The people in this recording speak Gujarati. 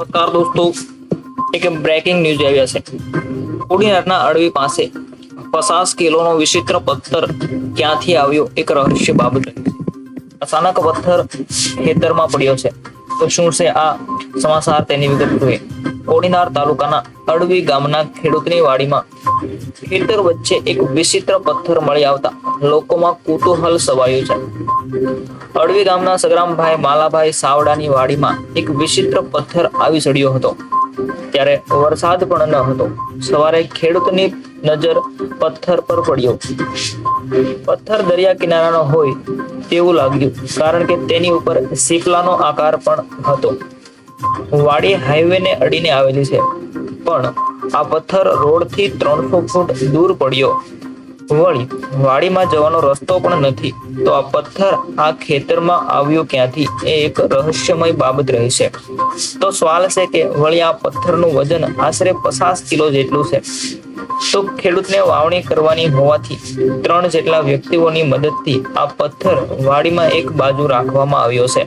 નમસ્કાર દોસ્તો, એક બ્રેકિંગ ન્યૂઝ આવ્યા છે. કોડીનારના અડવી પાસે પચાસ કિલોનો વિચિત્ર પથ્થર ક્યાંથી આવ્યો એક રહસ્ય બાબત અચાનક પથ્થર ખેતરમાં પડ્યો છે. તો શું છે આ સમાચાર તેની વિગત જોઈએ. કોડીનાર તાલુકાના અડવી ગામના ખેડૂતની વાડીમાં ખેતર વચ્ચે એક વિચિત્ર પથ્થર મળી આવતા લોકોમાં કુતૂહલ સવાયું છે. અડવી ગામના સગરામભાઈ માલાભાઈ સાવડાની વાડીમાં એક વિચિત્ર પથ્થર આવી ચડ્યો હતો. ત્યારે વરસાદ પણ ન હતો. સવારે ખેડૂતની નજર પથ્થર પર પડ્યો. પથ્થર દરિયા કિનારાનો હોય તેવું લાગ્યું, કારણ કે તેની ઉપર સીપલાનો આકાર પણ હતો. વાડી હાઈવેને અડીને આવેલી છે. પણ આ પથ્થર રોડથી ત્રણસો ફૂટ દૂર પડ્યો. વળી વાડીમાં જવાનો રસ્તો પણ નથી. તો આ પથ્થર આ ખેતરમાં આવ્યો ક્યાંથી? એ એક રહસ્યમય બાબત રહી છે. તો સવાલ છે કે વળી આ પથ્થરનું વજન આશરે પચાસ કિલો જેટલું છે. તો ખેડૂતને વાવણી કરવાની હોવાથી ત્રણ જેટલા વ્યક્તિઓની મદદથી આ પથ્થર વાડીમાં એક બાજુ રાખવામાં આવ્યો છે.